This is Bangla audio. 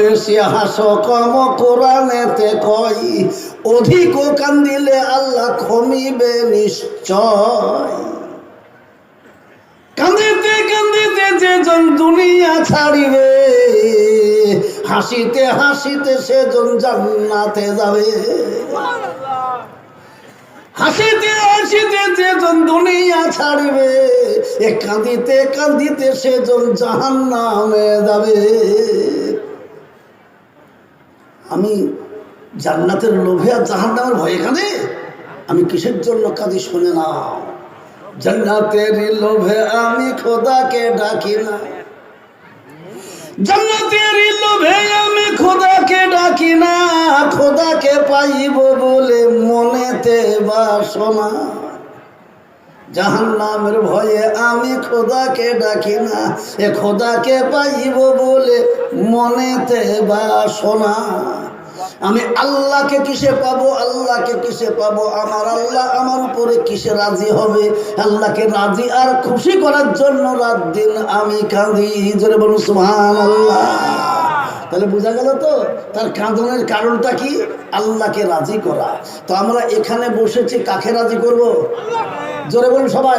বেশি হাস, কম কোরআনেতে কয় অধিক কান্দিলে আল্লাহ ক্ষমিবে নিশ্চয়। কান্দিতে কান্দিতে যেজন দুনিয়া ছাড়িবে, হাসিতে হাসিতে সেজন জান্নাতে যাবে। হাসিতে হাসিতে যেজন দুনিয়া ছাড়িবে, এ কাঁদিতে কাঁদিতে সেজন জাহান নামে যাবে। আমি জান্নাতের লোভে আর জাহান নামের ভয় এখানে? আমি কিসের জন্য কাঁদি শুনে না। জান্নাতের লোভে আমি খোদাকে ডাকি না। জান্নাতের লোভে আমি খোদাকে ডাকি না। খোদাকে পাইব বলে মনেতে বাসনা। জাহান নামের ভয়ে আমি খোদাকে ডাকি না, এ খোদাকে পাইব বলে মনেতে বাসনা। আমি আল্লাহকে কিসে পাবো, আল্লাহকে কিসে পাবো? আমার আল্লাহ আমার উপরে কিসে রাজি হবে? আল্লাহকে রাজি আর খুশি করার জন্য রাত দিন আমি কাঁদি। জোরে বলুন সুহান আল্লাহ তাহলে বোঝা গেল তো, তার কাঁদনের কারণটা কি? আল্লাহকে রাজি করা। তো আমরা এখানে বসেছি, কাকে রাজি করব? জোরে বলুন সবাই।